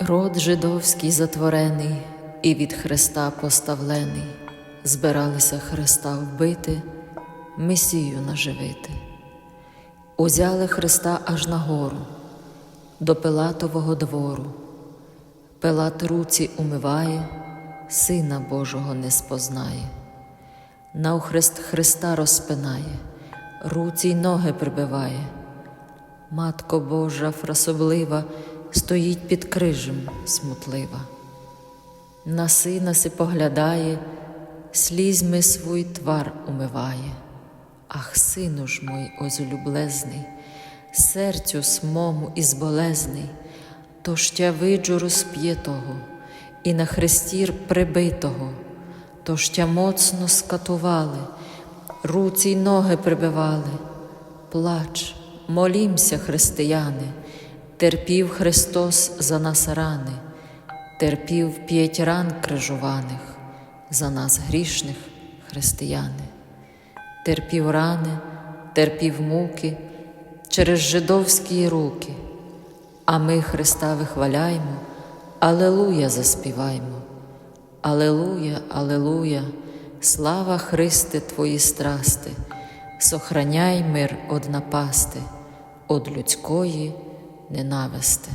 Род жидовський затворений і від Христа поставлений, збиралися Христа вбити, Месію наживити. Узяли Христа аж на гору, до Пилатового двору. Пилат руці умиває, Сина Божого не спознає. Навхрест Христа розпинає, руці й ноги прибиває. Матко Божа фрасоблива стоїть під крижем смутлива. На сина си поглядає, слізьми свій твар умиває. Ах, сину ж мой озлюблезний, серцю смому і зболезний, то ж тя виджу розп'єтого, і на хрестір прибитого, то ж тя моцно скатували, руці й ноги прибивали. Плач, молімся, християни, терпів Христос за нас рани, терпів п'ять ран крижуваних, за нас грішних християни, терпів рани, терпів муки через жидовські руки, а ми Христа вихваляймо, Алелуя заспіваймо. Алелуя, Алелуя, слава Христе Твої страсти, сохраняй мир од напасти, од людської ненависти.